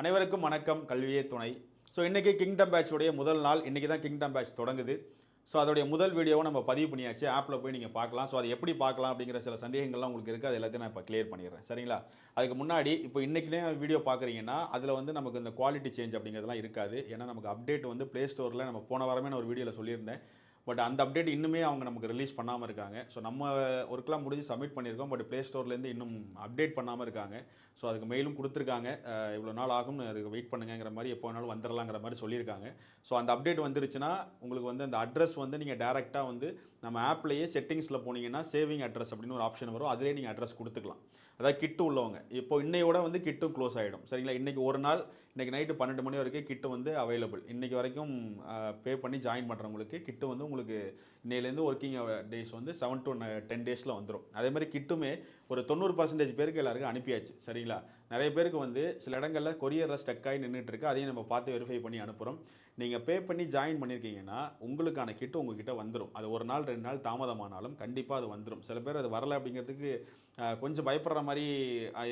அனைவருக்கும் வணக்கம். கல்வியே துணை. ஸோ இன்றைக்கி கிங்டம் பேட்சுடைய முதல் நாள். இன்றைக்கி தான் கிங்டம் பேட்ச் தொடங்குது. ஸோ அதோடைய முதல் வீடியோவை நம்ம பதிவு பண்ணியாச்சு. ஆப்பில் போய் நீங்கள் பார்க்கலாம். ஸோ அதை எப்படி பார்க்கலாம் அப்படிங்கிற சில சந்தேகங்கள்லாம் உங்களுக்கு இருக்குது அது எல்லாத்தையும் நான் இப்போ கிளியர் பண்ணிடுறேன். சரிங்களா? அதுக்கு முன்னாடி இப்போ இன்றைக்கிலே வீடியோ பார்க்குறீங்கன்னா அதில் வந்து நமக்கு இந்த குவாலிட்டி சேஞ்ச் அப்படிங்கிறதுலாம் இருக்காது. ஏன்னா நமக்கு அப்டேட் வந்து ப்ளே ஸ்டோரில் நம்ம போன வாரமே நான் ஒரு வீடியோவில் சொல்லியிருந்தேன். பட் அந்த அப்டேட் இன்னுமே அவங்க நமக்கு ரிலீஸ் பண்ணாமல் இருக்காங்க. ஸோ நம்ம ஒர்க்லாம் முடிஞ்சு சப்மிட் பண்ணியிருக்கோம். பட் ப்ளே ஸ்டோர்லேருந்து இன்னும் அப்டேட் பண்ணாமல் இருக்காங்க. ஸோ அதுக்கு மெயிலும் கொடுத்துருக்காங்க. இவ்வளோ நாள் ஆகும்னு அதுக்கு வெயிட் பண்ணுங்கிற மாதிரி எப்போ வேணாலும் வந்துடலாங்கிற மாதிரி சொல்லியிருக்காங்க. ஸோ அந்த அப்டேட் வந்துருச்சுன்னா உங்களுக்கு வந்து அந்த அட்ரஸ் வந்து நீங்கள் டேரெக்டாக வந்து நம்ம ஆப்லேயே செட்டிங்ஸில் போனீங்கன்னா சேவிங் அட்ரஸ் அப்படின்னு ஒரு ஆப்ஷன் வரும். அதிலே நீங்கள் அட்ரஸ் கொடுத்துக்கலாம். அதாவது கிட்டு உள்ளவங்க. இப்போ இன்னையோட வந்து கிட்டும் க்ளோஸ் ஆகிடும் சரிங்களா? இன்றைக்கி ஒரு நாள் இன்றைக்கி நைட்டு பன்னெண்டு மணி வரைக்கும் கிட்டு வந்து அவைலபிள் இன்றைக்கி வரைக்கும் பே பண்ணி ஜாயின் பண்ணுறவங்களுக்கு கிட்டு வந்து உங்களுக்கு இன்னையிலேருந்து ஒர்க்கிங் டேஸ் வந்து செவன் டு டென் டேஸில் வந்துடும் அதேமாதிரி கிட்டுமே ஒரு தொண்ணூறு பர்சன்டேஜ் பேருக்கு எல்லாருக்கும் அனுப்பியாச்சு. சரிங்களா? நிறைய பேருக்கு வந்து சில இடங்களில் கொரியரில் ஸ்டக் ஆகி அதையும் நம்ம பார்த்து வெரிஃபை பண்ணி அனுப்புகிறோம் நீங்கள் பே பண்ணி ஜாயின் பண்ணியிருக்கீங்கன்னா உங்களுக்கான கிட்டு உங்ககிட்ட வந்துடும் அது ஒரு நாள் ரெண்டு நாள் தாமதமானாலும் கண்டிப்பாக அது வந்துடும் சில பேர் அது வரலை அப்படிங்கிறதுக்கு கொஞ்சம் பயப்படுற மாதிரி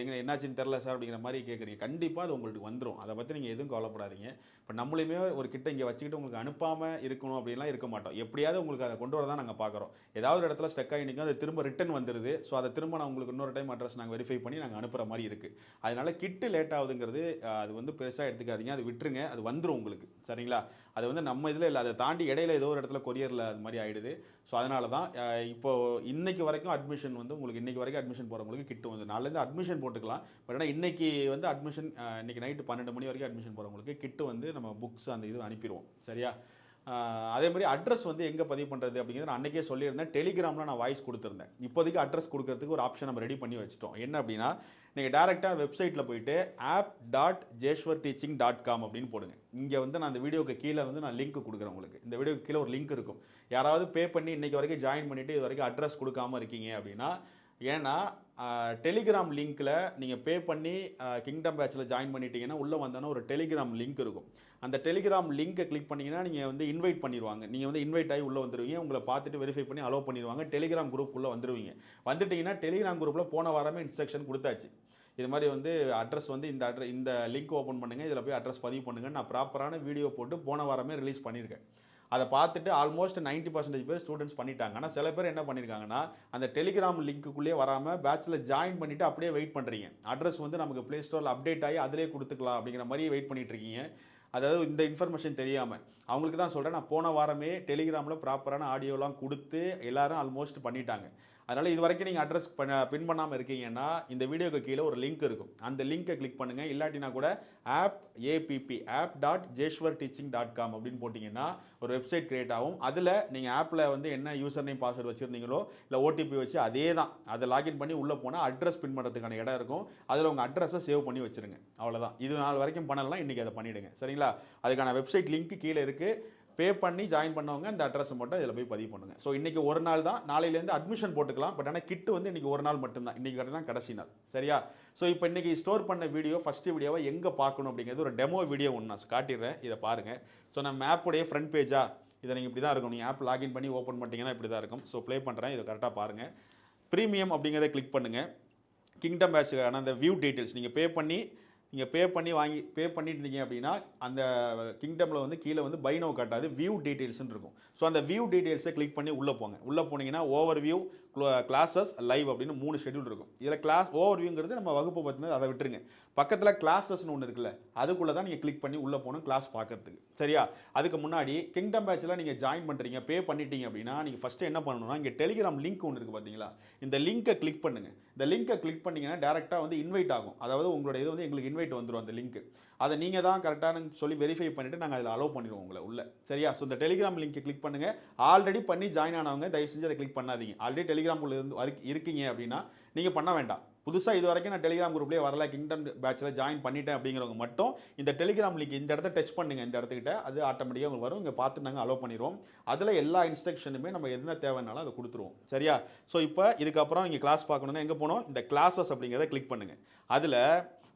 எங்கே என்னாச்சுன்னு தெரில சார் அப்படிங்கிற மாதிரி கேட்குறீங்க கண்டிப்பாக அது உங்களுக்கு வந்துடும் அதை பற்றி நீங்கள் எதுவும் கவலைப்படாதீங்க. இப்போ நம்மளையுமே ஒரு கிட்ட இங்கே வச்சுக்கிட்டு உங்களுக்கு அனுப்பாமல் இருக்கணும் அப்படின்லாம் இருக்க மாட்டோம். எப்படியாவது உங்களுக்கு அதை கொண்டு வர தான் நாங்கள் பார்க்குறோம் ஏதாவது ஒரு இடத்துல ஸ்டக் ஆகி நிற்கும் அது திரும்ப ரிட்டன் வந்துடுது ஸோ அதை திரும்ப நான் உங்களுக்கு இன்னொரு டைம் அட்ரஸ் நாங்கள் வெரிஃபை பண்ணி நாங்கள் அனுப்புகிற மாதிரி இருக்குது அதனால் கிட்டு லேட் ஆகுதுங்கிறது அது வந்து பெருசாக எடுத்துக்காதீங்க. அது விட்டுருங்க. அது வந்துடும் உங்களுக்கு. சரிங்களா? அது வந்து நம்ம இதில் இல்லை அதை தாண்டி இடையில ஏதோ ஒரு இடத்துல கொரியரில் அது மாதிரி ஆகிடுது ஸோ அதனால தான் இப்போது இன்றைக்கி இன்னைக்கு வரைக்கும் அட்மிஷன் வந்து உங்களுக்கு இன்றைக்கி வரைக்கும் அட்மிஷன் போகிறவங்களுக்கு கிட்டு வந்து நாளிலேருந்து அட்மிஷன் போட்டுக்கலாம். பட் ஆனால் இன்றைக்கி வந்து அட்மிஷன் இன்றைக்கி நைட்டு பன்னெண்டு மணி வரைக்கும் அட்மிஷன் போகிறவங்களுக்கு கிட்டு வந்து நம்ம புக்ஸ் அந்த இது அனுப்பிடுவோம். சரியா? அதே மாதிரி அட்ரஸ் வந்து எங்கே பதிவு பண்ணுறது அப்படிங்கிறது நான் அன்றைக்கே சொல்லியிருந்தேன். டெலிகிராமில் நான் வாய்ஸ் கொடுத்துருந்தேன். இப்போதைக்கு அட்ரஸ் கொடுக்கறதுக்கு ஒரு ஆப்ஷன் நம்ம ரெடி பண்ணி வச்சிட்டோம். என்ன அப்படின்னா நீங்கள் டேரெக்டாக வெப்சைட்டில் போயிட்டு app dot Jeswar teaching dot com அப்படின்னு போடுங்க. இங்கே வந்து நான் அந்த வீடியோக்கு கீழே வந்து நான் லிங்க் கொடுக்குறேன் உங்களுக்கு. இந்த வீடியோக்கு கீழே ஒரு லிங்க் இருக்கும். யாராவது பே பண்ணி இன்றைக்கி வரைக்கும் ஜாயின் பண்ணிவிட்டு இது வரைக்கும் அட்ரஸ் கொடுக்காம இருக்கீங்க அப்படின்னா ஏன்னா டெலிகிராம் லிங்க்கில் நீங்கள் பே பண்ணி கிங்டம் பேட்சில் ஜாயின் பண்ணிட்டீங்கன்னா உள்ளே வந்தோன்னா ஒரு டெலிகிராம் லிங்க் இருக்கும். அந்த டெலிகிராம் லிங்கை கிளிக் பண்ணிங்கன்னா நீங்கள் வந்து இன்வைட் பண்ணிடுவாங்க நீங்கள் வந்து இன்வைட் ஆகி உள்ளே வந்துடுவீங்க உங்களை பார்த்துட்டு வெரிஃபை பண்ணி அலோவ் பண்ணிடுவாங்க டெலிகிராம் குரூப் உள்ளே வந்துடுவீங்க வந்துட்டீங்கன்னா டெலிகிராம் குரூப்பில் போன வாரமே இன்ஸ்ட்ரக்ஷன் கொடுத்தாச்சு. இது மாதிரி வந்து அட்ரஸ் வந்து இந்த அட்ரஸ் இந்த லிங்க் ஓப்பன் பண்ணுங்கள் இதில் போய் அட்ரஸ் பதிவு பண்ணுங்க. நான் ப்ராப்பரான வீடியோ போட்டு போன வாரமே ரிலீஸ் பண்ணியிருக்கேன் அதை பார்த்துட்டு ஆல்மோஸ்ட் 90% பர்சன்டேஜ் பேர் ஸ்டூடெண்ட்ஸ் பண்ணிட்டாங்க. ஆனால் சில பேர் என்ன பண்ணியிருக்காங்கன்னா அந்த டெலிகிராம் லிங்க்குள்ளேயே வராமல் பேட்சில் ஜாயின் பண்ணிவிட்டு அப்படியே வெயிட் பண்ணுறீங்க அட்ரஸ் வந்து நமக்கு ப்ளே ஸ்டோரில் அப்டேட் ஆகி அதிலே கொடுத்துக்கலாம் அப்படிங்கிற மாதிரி வெயிட் பண்ணிகிட்டு இருக்கீங்க. அதாவது இந்த இன்ஃபர்மேஷன் தெரியாமல் அவங்களுக்கு தான் சொல்கிறேன் நான் போன வாரமே டெலிகிராமில் ப்ராப்பரான ஆடியோலாம் கொடுத்து எல்லாரும் ஆல்மோஸ்ட் பண்ணிட்டாங்க. அதனால் இது வரைக்கும் நீங்கள் அட்ரஸ் பண்ண பின் பண்ணாமல் இருக்கீங்கன்னா இந்த வீடியோக்கு கீழே ஒரு லிங்க் இருக்கும். அந்த லிங்க்கை கிளிக் பண்ணுங்கள் இல்லாட்டினா கூட app ABP app dot ஜேஸ்வர் teaching dot com அப்படின்னு போட்டிங்கன்னா ஒரு வெப்சைட் கிரியேட் ஆகும். அதில் நீங்கள் ஆப்பில் வந்து என்ன யூசர் நேம் பாஸ்வேர்டு வச்சுருந்தீங்களோ இல்லை ஓடிபி வச்சு அதே தான் அதை லாகின் பண்ணி உள்ளே போனால் அட்ரஸ் பின் பண்ணுறதுக்கான இடம் இருக்கும். அதில் உங்கள் அட்ரஸை சேவ் பண்ணி வச்சுருங்க. அவ்வளோதான் இது நாள் வரைக்கும் பண்ணலாம் இன்றைக்கி அதை பண்ணிவிடுங்க சரிங்களா? அதுக்கான வெப்சைட் லிங்க் கீழே இருக்குது பே பண்ணி ஜாயின் பண்ணவங்க இந்த அட்ரஸை மட்டும் இதில் போய் பதிவு பண்ணுங்கள் ஸோ இன்றைக்கி ஒரு நாள் தான். நாளையிலேருந்து அட்மிஷன் போட்டுக்கலாம். பட் ஆனால் கிட்டு வந்து இன்றைக்கி ஒரு நாள் மட்டும்தான். இன்றைக்கி தான் கடைசி நாள். சரியா? ஸோ இப்போ இன்றைக்கி ஸ்டோர் பண்ண வீடியோ ஃபஸ்ட்டு வீடியோவை எங்கே பார்க்கணும் அப்படிங்கிறது ஒரு டெமோ வீடியோ ஒன்று நான் காட்டிடுறேன். இதை பாருங்கள் ஸோ நம்ம ஆப்புடைய ஃப்ரண்ட் பேஜா இதை நீங்கள் இப்படி தான் இருக்கும். நீங்கள் ஆப் லாகின் பண்ணி ஓப்பன் பண்ணிட்டீங்கன்னா இப்படி தான் இருக்கும். ஸோ ப்ளே பண்ணுறேன் இதை கரெக்டாக பாருங்கள் ப்ரீமியம் அப்படிங்கிறத கிளிக் பண்ணுங்கள் கிங்டம் பேட்சுக்கான அந்த வியூ டீட்டெயில்ஸ் நீங்கள் பே பண்ணி நீங்கள் பே பண்ணி வாங்கி பே பண்ணிட்டு இருந்தீங்க அப்படின்னா அந்த கிங்டமில் வந்து கீழே வந்து பைனோ காட்டாது வியூ டீட்டெயில்ஸ்னு இருக்கும். ஸோ அந்த வியூ டீட்டெயில்ஸை கிளிக் பண்ணி உள்ளே போங்க. உள்ளே போனீங்கன்னா ஓவர் வியூ கிளாஸஸ் லைவ் அப்படின்னு மூணு ஷெட்யூல் இருக்கும். இதில் கிளாஸ் ஓவர் வியூங்கிறது நம்ம வகுப்பு பற்றினது அதை விட்டுருங்க. பக்கத்தில் கிளாஸஸ்னு ஒன்று இருக்குல்ல அதுக்குள்ளே தான் நீங்கள் கிளிக் பண்ணி உள்ளே போகணும் கிளாஸ் பார்க்கறதுக்கு. சரியா? அதுக்கு முன்னாடி கிங்டம் பேட்சில் நீங்கள் ஜாயின் பண்ணுறீங்க பே பண்ணிட்டீங்க அப்படின்னா நீங்கள் ஃபஸ்ட்டு என்ன பண்ணணும்னா இங்கே டெலிகிராம் லிங்க் ஒன்று இருக்குது பார்த்தீங்களா இந்த லிங்கை கிளிக் பண்ணுங்கள் இந்த லிங்கை கிளிக் பண்ணிங்கன்னா டேரெக்டாக வந்து இன்வைட் ஆகும். அதாவது உங்களோட இது வந்து எங்களுக்கு இன்வைட் வந்துடும் அந்த லிங்க் அதை நீங்கள் தான் கரெக்டாக சொல்லி வெரிஃபை பண்ணிவிட்டு நாங்கள் அதில் அலோவ் பண்ணிடுவோம் உங்களை உள்ள. சரியா? ஸோ இந்த டெலிகிராம் லிங்க்கை கிளிக் பண்ணுங்கள் ஆல்ரெடி பண்ணி ஜாயின் ஆனவங்க தயவு செஞ்சு அதை கிளிக் பண்ணாதீங்க. ஆல்ரெடி டெலிகிராம் உள்ள இருந்து வரைக்கும் இருக்கீங்க அப்படின்னா நீங்கள் பண்ண வேண்டாம். புதுசாக இது வரைக்கும் நான் டெலிகிராம் குரூப்லேயே வரல கிங்டம் பேட்சில் ஜாயின் பண்ணிட்டேன் அப்படிங்கிறவங்க மட்டும் இந்த டெலிகிராம் லிங்க் இந்த இடத்த டச் பண்ணுங்க இந்த இடத்துக்கிட்ட. அது ஆட்டோமேட்டிக்காக உங்களுக்கு வரும். இங்கே பார்த்து நாங்கள் அலோவ் பண்ணிடுவோம். அதில் எல்லா இன்ஸ்ட்ரக்ஷனுமே நம்ம என்ன தேவைனாலும் அதை கொடுத்துருவோம். சரியா? ஸோ இப்போ இதுக்கப்புறம் நீங்கள் கிளாஸ் பார்க்கணுன்னா எங்கே போகணும்? இந்த கிளாஸஸ் அப்படிங்கிறத கிளிக் பண்ணுங்கள் அதில்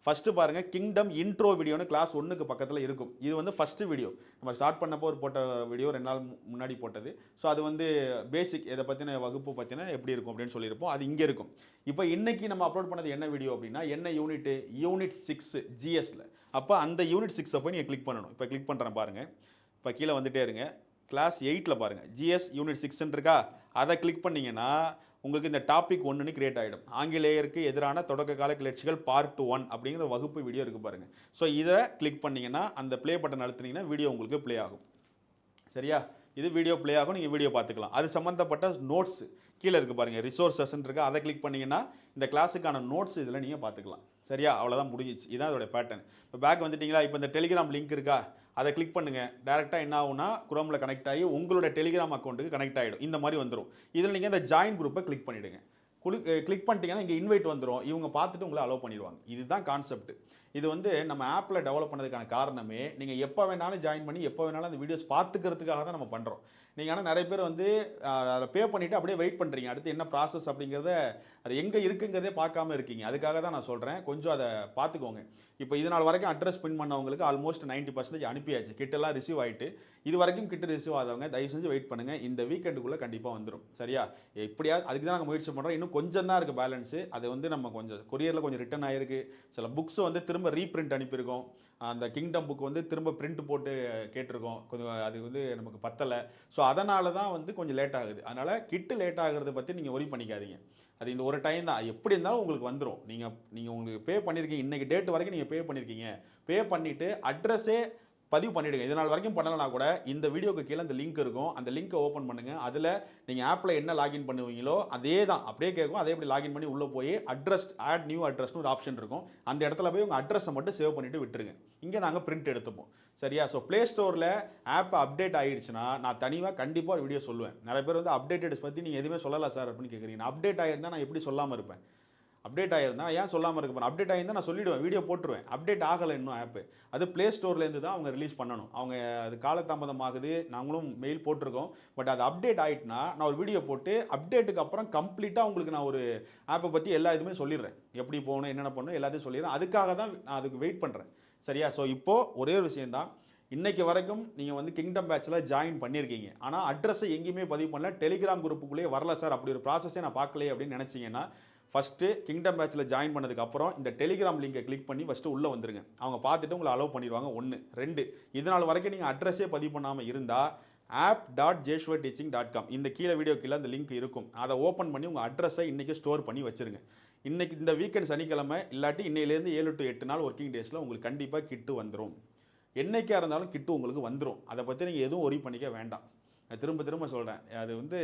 ஃபஸ்ட்டு பாருங்கள் கிங்டம் இன்ட்ரோ வீடியோன்னு கிளாஸ் ஒன்றுக்கு பக்கத்தில் இருக்கும். இது வந்து ஃபஸ்ட்டு வீடியோ நம்ம ஸ்டார்ட் பண்ணப்போ ஒரு போட்ட வீடியோ ரெண்டு நாள் முன்னாடி போட்டது. ஸோ அது வந்து பேசிக் இதை பற்றின வகுப்பு பற்றின எப்படி இருக்கும் அப்படின்னு சொல்லியிருப்போம். அது இங்கே இருக்கும். இப்போ இன்னைக்கு நம்ம அப்லோட் பண்ணது என்ன வீடியோ அப்படின்னா என்ன யூனிட்டு யூனிட் சிக்ஸு ஜிஎஸில் அப்போ அந்த யூனிட் சிக்ஸை போய் நீங்கள் கிளிக் பண்ணணும். இப்போ கிளிக் பண்ணுறேன் பாருங்கள் இப்போ கீழே வந்துட்டே இருங்க. கிளாஸ் எயிட்டில் பாருங்கள் ஜிஎஸ் யூனிட் சிக்ஸ்ன்னு இருக்கா? அதை கிளிக் பண்ணீங்கன்னா உங்களுக்கு இந்த டாபிக் ஒன்றுன்னு கிரியேட் ஆகிடும் ஆங்கிலேயருக்கு எதிரான தொடக்க கால கிளர்ச்சிகள் பார்ட் ஒன் அப்படிங்கிற வகுப்பு வீடியோ இருக்குது பாருங்கள் ஸோ இதை கிளிக் பண்ணீங்கன்னா அந்த ப்ளே பட்டன் அழுத்துனீங்கன்னா வீடியோ உங்களுக்கு ப்ளே ஆகும். சரியா? இது வீடியோ ப்ளே ஆகும் நீங்கள் வீடியோ பார்த்துக்கலாம். அது சம்மந்தப்பட்ட நோட்ஸ் கீழே இருக்குது பாருங்கள் ரிசோர்ஸஸ்ன்னு இருக்குது அதை கிளிக் பண்ணிங்கன்னா இந்த கிளாஸுக்கான நோட்ஸ் இதில் நீங்கள் பார்த்துக்கலாம். சரியா? அவ்வளோதான் முடிஞ்சிச்சு. இதான் அதோடய பேட்டர்ன் இப்போ பேக் வந்துட்டிங்களா? இப்போ இந்த டெலிகிராம் லிங்க் இருக்கா? அதை கிளிக் பண்ணுங்கள் டேரெக்டாக என்ன ஆகும்னா குரோமில் கனெக்ட் ஆகி உங்களோட டெலிகிராம் அக்கௌண்ட்டுக்கு கனெக்ட் ஆகிடும் இந்த மாதிரி வந்துடும் இதில் நீங்கள் இந்த ஜாயின் குரூப்பை கிளிக் பண்ணிவிடுங்க குளிக் கிளிக் பண்ணிட்டீங்கன்னா இங்கே இன்வைட் வந்துடும் இவங்க பார்த்துட்டு உங்களை அலோவ் பண்ணிடுவாங்க. இதுதான் கான்செப்ட் இது வந்து நம்ம ஆப்பில் டெவலப் பண்ணதுக்கான காரணமே நீங்கள் எப்போ வேணாலும் ஜாயின் பண்ணி எப்போ வேணாலும் அந்த வீடியோஸ் பார்த்துக்கிறதுக்காக தான் நம்ம பண்ணுறோம் நீங்கள் ஆனால் நிறைய பேர் வந்து அதில் பே பண்ணிவிட்டு அப்படியே வெயிட் பண்ணுறீங்க அடுத்து என்ன ப்ராசஸ் அப்படிங்கிறத அது எங்கே இருக்குங்கிறதே பார்க்காம இருக்கீங்க. அதுக்காக தான் நான் சொல்கிறேன் கொஞ்சம் அதை பார்த்துக்கோங்க. இப்போ இதனால் வரைக்கும் அட்ரஸ் பின் பண்ணவங்களுக்கு ஆல்மோஸ்ட் 90% பர்சன்டேஜ் அனுப்பியாச்சு. கிட்டெல்லாம் ரிசீவ் ஆகிட்டு இது வரைக்கும் கிட்ட ரிசீவ் ஆதவங்க தயவு செஞ்சு வெயிட் பண்ணுங்கள் இந்த வீக்கெண்டுக்குள்ளே கண்டிப்பாக வந்துடும் சரியா? எப்படியாவது அதுக்கு தான் நாங்கள் முயற்சி பண்ணுறோம் இன்னும் கொஞ்சம் தான் இருக்குது பேலன்ஸு அது வந்து நம்ம கொஞ்சம் கொரியரில் கொஞ்சம் ரிட்டன் ஆகிருக்கு சில புக்ஸ் வந்து திரும்ப ரீப்ரிண்ட் அனுப்பியிருக்கோம். அந்த கிங்டம் புக் வந்து திரும்ப பிரிண்ட் போட்டு கேட்டிருக்கோம். கொஞ்சம் அது வந்து நமக்கு பத்தலை. ஸோ அதனால தான் வந்து கொஞ்சம் லேட் ஆகுது. அதனால் கிட்டு லேட் ஆகிறத பற்றி நீங்கள் ஒரி பண்ணிக்காதீங்க. அது இந்த ஒரு டைம் தான். எப்படி இருந்தாலும் உங்களுக்கு வந்துடும் நீங்கள் நீங்கள் உங்களுக்கு பே பண்ணியிருக்கீங்க இன்றைக்கி டேட் வரைக்கும் நீங்கள் பே பண்ணியிருக்கீங்க பே பண்ணிவிட்டு அட்ரஸே பதிவு பண்ணிவிடுங்க இது நாள் வரைக்கும் பண்ணலைனா கூட இந்த வீடியோக்கு கீழே அந்த லிங்க் இருக்கும். அந்த லிங்க்கை ஓப்பன் பண்ணுங்கள் அதில் நீங்கள் ஆப்பில் என்ன லாகின் பண்ணுவீங்களோ அதே தான் அப்படியே கேட்கும். அதே எப்படி லாகின் பண்ணி உள்ளே போய் அட்ரஸ் ஆட் நியூ அட்ரஸ்னு ஒரு ஆப்ஷன் இருக்கும். அந்த இடத்துல போய் உங்கள் அட்ரஸை மட்டும் சேவ் பண்ணிவிட்டு விட்டுருங்க. இங்கே நாங்கள் பிரிண்ட் எடுத்துப்போம். சரியா? ஸோ ப்ளே ஸ்டோரில் ஆப் அப்டேட் ஆகிடுச்சுன்னா நான் தனியாக கண்டிப்பாக ஒரு வீடியோ சொல்லுவேன். நிறைய பேர் வந்து அப்டேட்டட்ஸ் பற்றி நீங்கள் எதுவுமே சொல்லலை சார் அப்படின்னு கேட்குறீங்க நான் அப்டேட் ஆகிருந்தா நான் எப்படி சொல்லாமல் இருப்பேன்? அப்டேட் ஆகிருந்தா ஏன் சொல்லாமல் இருக்க போகிறேன் அப்டேட் ஆகிருந்தா நான் சொல்லிடுவேன் வீடியோ போட்டுருவேன். அப்டேட் ஆகலை இன்னும் ஆப்பு அது ப்ளே ஸ்டோர்லேருந்து தான் அவங்க ரிலீஸ் பண்ணணும். அவங்க அது காலதாமதமாகுது. நாங்களும் மெயில் போட்டிருக்கோம். பட் அது அப்டேட் ஆகிட்டுனா நான் ஒரு வீடியோ போட்டு அப்டேட்டுக்கு அப்புறம் கம்ப்ளீட்டாக உங்களுக்கு நான் ஒரு ஆப்பை பற்றி எல்லா இதுவுமே சொல்லிடுறேன். எப்படி போகணும் என்னென்ன பண்ணணும் எல்லாத்தையும் சொல்லிடுறேன். அதுக்காக தான் நான் அதுக்கு வெயிட் பண்ணுறேன் சரியா? ஸோ இப்போது ஒரே ஒரு விஷயந்தான் இன்றைக்கு வரைக்கும் நீங்கள் வந்து கிங்டம் பேட்சில் ஜாயின் பண்ணியிருக்கீங்க. ஆனால் அட்ரஸை எங்கேயுமே பதிவு பண்ணல. டெலிகிராம் குரூப்புக்குள்ளேயே வரல சார் அப்படி ஒரு ப்ராசஸே நான் பார்க்கலையே அப்படின்னு நினச்சிங்கன்னா ஃபஸ்ட்டு கிங்டம் பேட்சில் ஜாயின் பண்ணதுக்கப்புறம் இந்த டெலிகிராம் லிங்கை கிளிக் பண்ணி ஃபஸ்ட்டு உள்ளே வந்துருங்க. அவங்க பார்த்துட்டு உங்களை அலோவ் பண்ணிடுவாங்க. ஒன்று ரெண்டு. இது நாள் வரைக்கும் நீங்கள் அட்ரஸே பதிவு பண்ணாமல் இருந்தால் app dot Jeshwar teaching dot com இந்த கீழே வீடியோ கீழே அந்த லிங்க் இருக்கும். அதை ஓப்பன் பண்ணி உங்கள் அட்ரஸை இன்றைக்கி ஸ்டோர் பண்ணி வச்சுருங்க. இன்றைக்கி இந்த வீக்கெண்ட் சனிக்கிழமை இல்லாட்டி இன்னையிலேருந்து ஏழு டு எட்டு நாள் ஒர்க்கிங் டேஸில் உங்களுக்கு கண்டிப்பாக கிட்டு வந்துடும் என்றைக்காக இருந்தாலும் கிட்டு உங்களுக்கு வந்துடும் அதை பற்றி நீங்கள் எதுவும் ஒரி பண்ணிக்க வேண்டாம். திரும்ப திரும்ப சொல்கிறேன் அது வந்து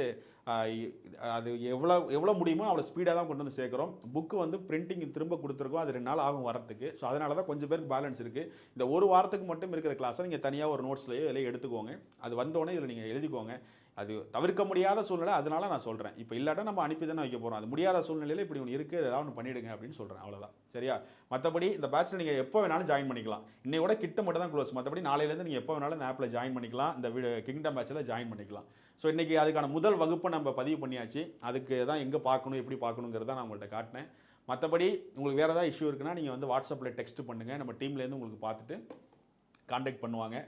அது எவ்வளோ எவ்வளோ முடியுமோ அவ்வளோ ஸ்பீடாக தான் கொண்டு வந்து சேர்க்குறோம். புக்கு வந்து பிரிண்டிங் திரும்ப கொடுத்துருக்கோம். அது ரெண்டு நாள் ஆகும் வரத்துக்கு ஸோ அதனால தான் கொஞ்சம் பேருக்கு பேலன்ஸ் இருக்குது இந்த ஒரு வாரத்துக்கு மட்டும் இருக்கிற கிளாஸை நீங்கள் தனியாக ஒரு நோட்ஸ்லையோ இல்லை எடுத்துக்கோங்க. அது வந்தோடனே இதில் நீங்கள் எழுதிக்கோங்க. அது தவிர்க்க முடியாத சூழ்நிலை அதனால நான் சொல்கிறேன் இப்போ இல்லாட்டா நம்ம அனுப்பி தானே வைக்க போகிறோம் அது முடியாத சூழ்நிலையில் இப்படி ஒன்று இருக்குது ஏதாவது ஒன்று பண்ணிவிடுங்க அப்படின்னு சொல்கிறேன் அவ்வளோதான் சரியா? மற்றபடி இந்த பேட்சில் நீங்கள் எப்போ வேணாலும் ஜாயின் பண்ணிக்கலாம். இன்னையோட கிட்ட மட்டும் தான் க்ளோஸ் மற்றபடி நாளையிலேருந்து நீங்கள் எப்போ வேணாலும் இந்த ஆப்பில் ஜாயின் பண்ணிக்கலாம். இந்த வீடு கிங்டம் பேட்சில் ஜாயின் பண்ணிக்கலாம். ஸோ இன்றைக்கி அதுக்கான முதல் வகுப்பை நம்ம பதிவு பண்ணியாச்சு. அதுக்கு தான் எங்கே பார்க்கணும் எப்படி பார்க்கணுங்கிறத நான் உங்கள்கிட்ட காட்டினேன். மற்றபடி உங்களுக்கு வேறு ஏதாவது இஷ்யூ இருக்குன்னா நீங்கள் வந்து வாட்ஸ்அப்பில் டெக்ஸ்ட் பண்ணுங்கள் நம்ம டீம்லேருந்து உங்களுக்கு பார்த்துட்டு காண்டாக்ட் பண்ணுவாங்க.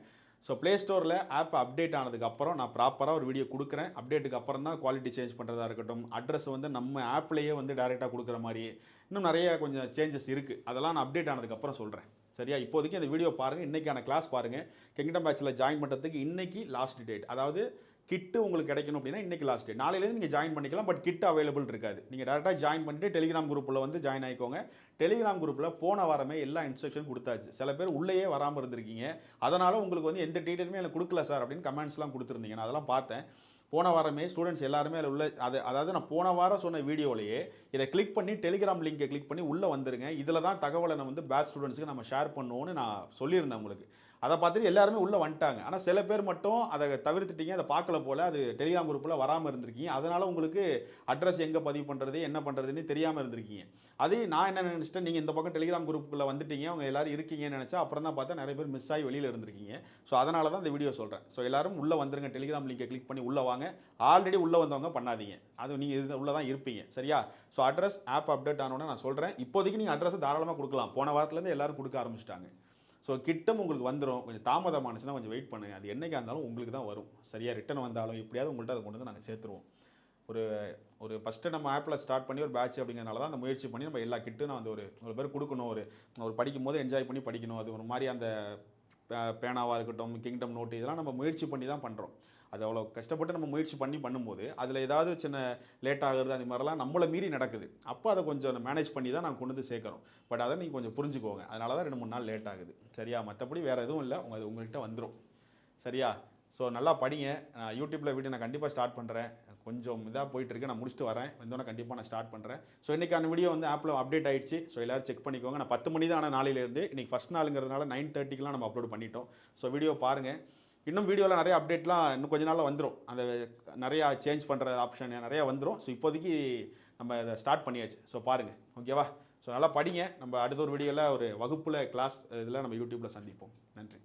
ஸோ ப்ளே ஸ்டோரில் ஆப் அப்டேட் ஆனதுக்கப்புறம் நான் ப்ராப்பராக ஒரு வீடியோ கொடுக்குறேன். அப்டேட்டுக்கு அப்புறம் தான் குவாலிட்டி சேஞ்ச் பண்ணுறதா இருக்கட்டும். அட்ரஸ் வந்து நம்ம ஆப்லேயே வந்து டேரெக்டாக கொடுக்குற மாதிரி இன்னும் நிறைய கொஞ்சம் சேஞ்சஸ் இருக்குது அதெல்லாம் நான் அப்டேட் ஆனதுக்கப்புறம் சொல்கிறேன் சரியா? இப்போதைக்கு அந்த வீடியோ பாருங்கள் இன்றைக்கான கிளாஸ் பாருங்கள் கிங்டம் பேட்சில் ஜாயின் பண்ணுறதுக்கு இன்றைக்கி லாஸ்ட் டேட் அதாவது கிட்டு உங்களுக்கு கிடைக்கணும் அப்படின்னா இன்னைக்கு லாஸ்ட் டே நாளையிலேருந்து நீங்கள் ஜாயின் பண்ணிக்கலாம் பட் கிட் அவைலபிள் இருக்காது. நீங்கள் டேரெக்டாக ஜாயின் பண்ணிட்டு டெலிகிராம் குரூப்பில் வந்து ஜாயின் ஆகிக்கோங்க டெலிகிராம் குரூப்பில் போன வாரமே எல்லா இன்ஸ்ட்ரக்ஷன் கொடுத்தாச்சு. சில பேர் உள்ளேயே வராமல் இருந்திருக்கீங்க. அதனால் உங்களுக்கு வந்து எந்த டீட்டெயிலுமே எனக்கு கொடுக்கல சார் அப்படின்னு கமெண்ட்ஸ்லாம் கொடுத்துருந்தீங்க. நான் அதெல்லாம் பார்த்தேன். போன வாரமே ஸ்டூடெண்ட்ஸ் எல்லாருமே அதில் உள்ள அது அதாவது நான் போன வாரம் சொன்ன வீடியோலையே இதை கிளிக் பண்ணி டெலிகிராம் லிங்கை கிளிக் பண்ணி உள்ளே வந்துருங்க. இதில் தான் தகவலை நான் வந்து பேட்ச் ஸ்டூடெண்ட்ஸ்க்கு நம்ம ஷேர் பண்ணுவோன்னு நான் சொல்லியிருந்தேன் உங்களுக்கு. அதை பார்த்துட்டு எல்லாருமே உள்ளே வந்துட்டாங்க. ஆனால் சில பேர் மட்டும் அதை தவிர்த்துட்டீங்க அதை பார்க்கல போல் அது டெலிகிராம் குரூப்பில் வராமல் இருந்திருக்கீங்க. அதனால் உங்களுக்கு அட்ரஸ் எங்கே பதிவு பண்ணுறது என்ன பண்ணுறதுன்னு தெரியாமல் இருந்திருக்கீங்க. அது நான் என்ன நினச்சிட்டேன் நீங்கள் இந்த பக்கம் டெலிகிராம் குரூப்புக்குள்ளே வந்துட்டீங்க அவங்க எல்லாரும் இருக்கீங்கன்னு நினச்சா அப்புறம் தான் பார்த்தா நிறைய பேர் மிஸ் ஆகி வெளியில் இருந்திருக்கீங்க. ஸோ அதனால தான் இந்த வீடியோ சொல்கிறேன் ஸோ எல்லாரும் உள்ளே வந்துருங்க டெலிகிராம் லிங்கை கிளிக் பண்ணி உள்ளே வாங்க. ஆல்ரெடி உள்ளே வந்தவங்க பண்ணாதீங்க. அது நீங்கள் இது உள்ளே தான் இருப்பீங்க. சரியா? ஸோ அட்ரஸ் ஆப் அப்டேட் ஆனோடனே நான் சொல்கிறேன் இப்போதைக்கு நீங்கள் அட்ரஸை தாராளமாக கொடுக்கலாம். போன வாரத்துலேருந்து எல்லாரும் கொடுக்க ஆரம்பிச்சிட்டாங்க. ஸோ கிட்டம் உங்களுக்கு வந்துடும் கொஞ்சம் தாமதமானுச்சுன்னா கொஞ்சம் வெயிட் பண்ணுங்கள் அது என்றைக்காக இருந்தாலும் உங்களுக்கு தான் வரும். சரியாக ரிட்டன் வந்தாலும் எப்படியாவது உங்கள்கிட்ட அதை கொண்டு வந்து நாங்கள் சேர்த்துருவோம். ஒரு ஒரு ஃபஸ்ட்டு நம்ம ஆப்பில் ஸ்டார்ட் பண்ணி ஒரு பேட்ச் அப்படிங்கிறனால தான் அந்த முயற்சி பண்ணி நம்ம எல்லா கிட்டும் நான் வந்து ஒரு ஒரு பேர் கொடுக்கணும். ஒரு ஒரு படிக்கும் போது என்ஜாய் பண்ணி படிக்கணும். அது ஒரு மாதிரி அந்த பே- பேனாவாக இருக்கட்டும் கிங்டம் நோட்டு இதெல்லாம் நம்ம முயற்சி பண்ணி தான் பண்ணுறோம் அது அவ்வளோ கஷ்டப்பட்டு நம்ம முயற்சி பண்ணி பண்ணும்போது அதில் ஏதாவது சின்ன லேட் ஆகுறது அந்த மாதிரிலாம் நம்மளை மீறி நடக்குது. அப்போ அதை கொஞ்சம் மேனேஜ் பண்ணி தான் நான் கொண்டு வந்து சேர்க்குறோம் பட் அதை நீங்கள் கொஞ்சம் புரிஞ்சுக்கோங்க. அதனால தான் ரெண்டு மூணு நாள் லேட் ஆகுது. சரியா? மற்றபடி வேறு எதுவும் இல்லை. உங்கள் அது உங்கள்கிட்ட வந்துடும் சரியா? ஸோ நல்லா படிங்க. நான் யூடியூப்பில் வீடியோ நான் கண்டிப்பாக ஸ்டார்ட் பண்ணுறேன் கொஞ்சம் இதாக போயிட்டுருக்கு. நான் முடிச்சுட்டு வரேன். வந்தோடனே கண்டிப்பாக நான் ஸ்டார்ட் பண்ணுறேன் ஸோ இன்றைக்கான வீடியோ வந்து ஆப்பில் அப்டேட் ஆகிடுச்சு ஸோ எல்லாரும் செக் பண்ணிக்கோங்க. நான் பத்து மணி தான் ஆனால் நாளையிலேருந்து. இன்றைக்கி ஃபஸ்ட் நாளுங்கிறதுனால நைன் தேர்ட்டிக்கெலாம் நம்ம அப்லோட் பண்ணிட்டோம். ஸோ வீடியோ பாருங்கள் இன்னும் வீடியோவில் நிறைய அப்டேட்லாம் இன்னும் கொஞ்ச நாளில் வந்துடும் அந்த நிறையா சேஞ்ச் பண்ணுற ஆப்ஷன் நிறையா வந்துடும் ஸோ இப்போதைக்கு நம்ம இதை ஸ்டார்ட் பண்ணியாச்சு. ஸோ பாருங்கள் ஓகேவா ஸோ நல்லா படிங்க. நம்ம அடுத்த ஒரு வீடியோவில் ஒரு வகுப்பில் கிளாஸ் இதில் நம்ம யூடியூப்பில் சந்திப்போம். நன்றி.